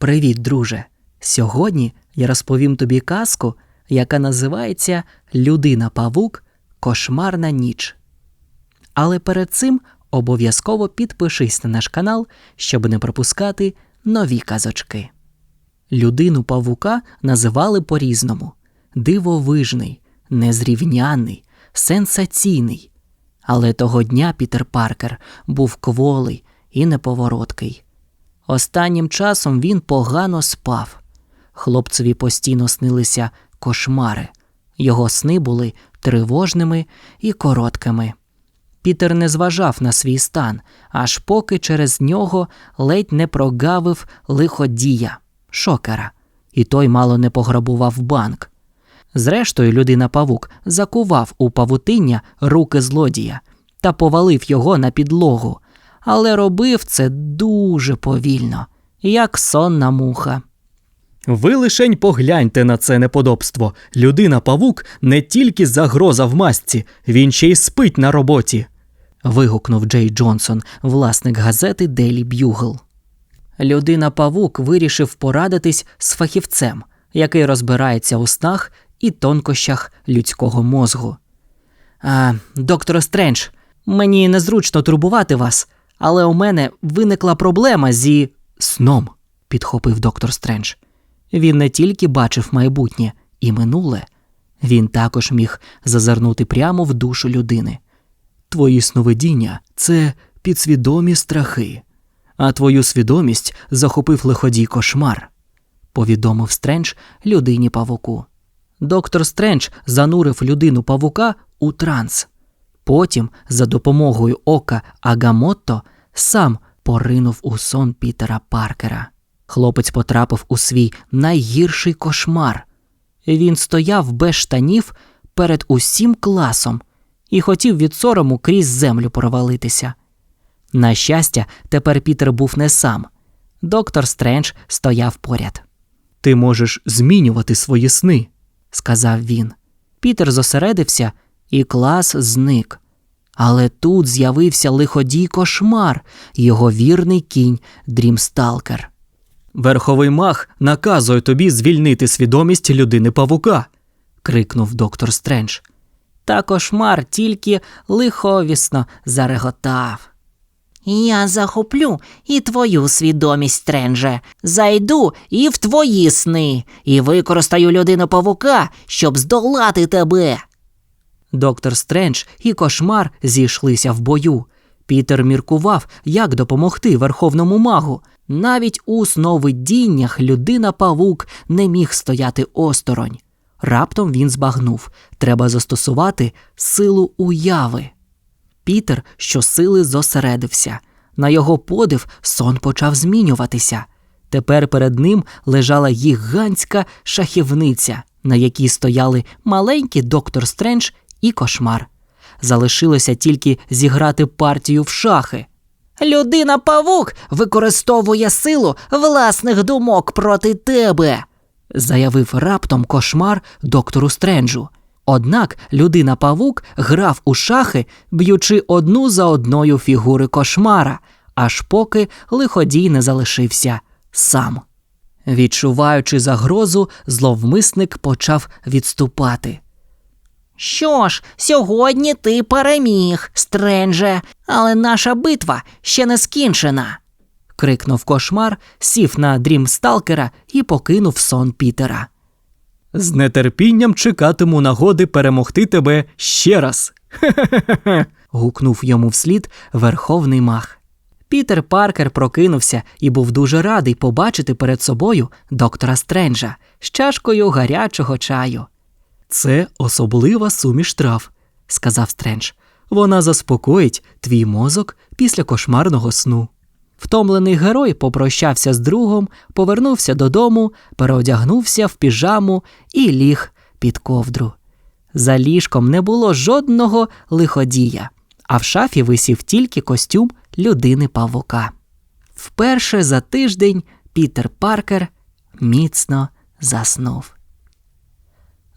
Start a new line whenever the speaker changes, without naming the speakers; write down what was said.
Привіт, друже! Сьогодні я розповім тобі казку, яка називається Людина Павук Кошмарна ніч. Але перед цим обов'язково підпишись на наш канал, щоб не пропускати нові казочки. Людину павука називали по-різному: дивовижний, незрівняний, сенсаційний. Але того дня Пітер Паркер був кволий і неповороткий. Останнім часом він погано спав. Хлопцеві постійно снилися кошмари. Його сни були тривожними і короткими. Пітер не зважав на свій стан, аж поки через нього ледь не прогавив лиходія, шокера, і той мало не пограбував банк. Зрештою, людина павук закував у павутиння руки злодія та повалив його на підлогу, але робив це дуже повільно, як сонна муха.
Ви лишень погляньте на це неподобство. Людина павук не тільки загроза в масці, він ще й спить на роботі.
вигукнув Джей Джонсон, власник газети Daily Bugle. Людина павук вирішив порадитись з фахівцем, який розбирається у снах і тонкощах людського мозгу. А, доктор Стрендж, мені незручно турбувати вас, але у мене виникла проблема зі сном, підхопив доктор Стрендж. Він не тільки бачив майбутнє і минуле, він також міг зазирнути прямо в душу людини. Твої сновидіння це підсвідомі страхи, а твою свідомість захопив лиходій кошмар, повідомив Стрендж людині павуку. Доктор Стрендж занурив людину павука у транс. Потім, за допомогою ока Агамотто, сам поринув у сон Пітера Паркера. Хлопець потрапив у свій найгірший кошмар. Він стояв без штанів перед усім класом і хотів від сорому крізь землю провалитися. На щастя, тепер Пітер був не сам. Доктор Стрендж стояв поряд.
Ти можеш змінювати свої сни.
сказав він. Пітер зосередився, і клас зник. Але тут з'явився лиходій кошмар, його вірний кінь Дрімсталкер.
Верховий мах наказує тобі звільнити свідомість людини павука.
крикнув доктор Стрендж. Та кошмар тільки лиховісно зареготав.
Я захоплю і твою свідомість, Стрендже. Зайду і в твої сни, і використаю людину павука, щоб здолати тебе.
Доктор Стрендж і кошмар зійшлися в бою. Пітер міркував, як допомогти верховному магу. Навіть у сновидіннях людина павук не міг стояти осторонь. Раптом він збагнув треба застосувати силу уяви. Пітер щосили зосередився. На його подив сон почав змінюватися. Тепер перед ним лежала гігантська шахівниця, на якій стояли маленький доктор Стрендж і кошмар. Залишилося тільки зіграти партію в шахи.
Людина павук використовує силу власних думок проти тебе.
заявив раптом кошмар доктору Стренджу. Однак людина павук грав у шахи, б'ючи одну за одною фігури кошмара, аж поки лиходій не залишився сам. Відчуваючи загрозу, зловмисник почав відступати.
Що ж, сьогодні ти переміг, Стрендже, але наша битва ще не скінчена.
крикнув кошмар, сів на дрім сталкера і покинув сон Пітера.
З нетерпінням чекатиму нагоди перемогти тебе ще раз.
гукнув йому вслід верховний мах. Пітер Паркер прокинувся і був дуже радий побачити перед собою доктора Стренджа з чашкою гарячого чаю.
Це особлива суміш трав,
сказав Стрендж.
Вона заспокоїть твій мозок після кошмарного сну.
Втомлений герой попрощався з другом, повернувся додому, переодягнувся в піжаму і ліг під ковдру. За ліжком не було жодного лиходія, а в шафі висів тільки костюм людини павука. Вперше за тиждень Пітер Паркер міцно заснув.